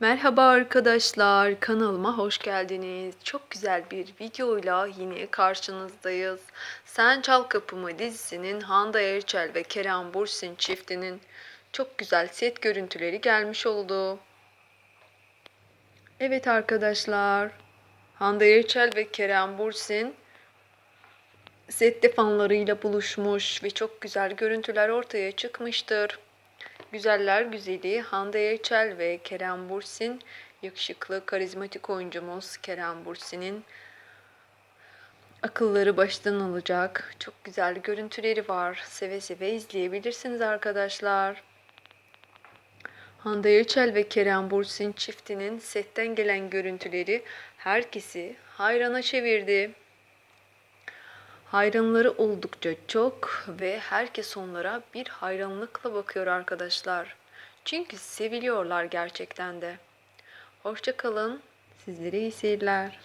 Merhaba arkadaşlar, kanalıma hoş geldiniz. Çok güzel bir videoyla yine karşınızdayız. Sen Çal Kapımı dizisinin Hande Erçel ve Kerem Bürsin çiftinin çok güzel set görüntüleri gelmiş oldu. Evet arkadaşlar, Hande Erçel ve Kerem Bürsin sette fanlarıyla buluşmuş ve çok güzel görüntüler ortaya çıkmıştır. Güzeller güzeli Hande Erçel ve Kerem Bürsin, yakışıklı, karizmatik oyuncumuz Kerem Bürsin'in akılları baştan alacak çok güzel görüntüleri var. Seve seve izleyebilirsiniz arkadaşlar. Hande Erçel ve Kerem Bürsin çiftinin setten gelen görüntüleri herkesi hayrana çevirdi. Hayranları oldukça çok ve herkes onlara bir hayranlıkla bakıyor arkadaşlar. Çünkü seviliyorlar gerçekten de. Hoşça kalın. Sizlere iyi seyirler.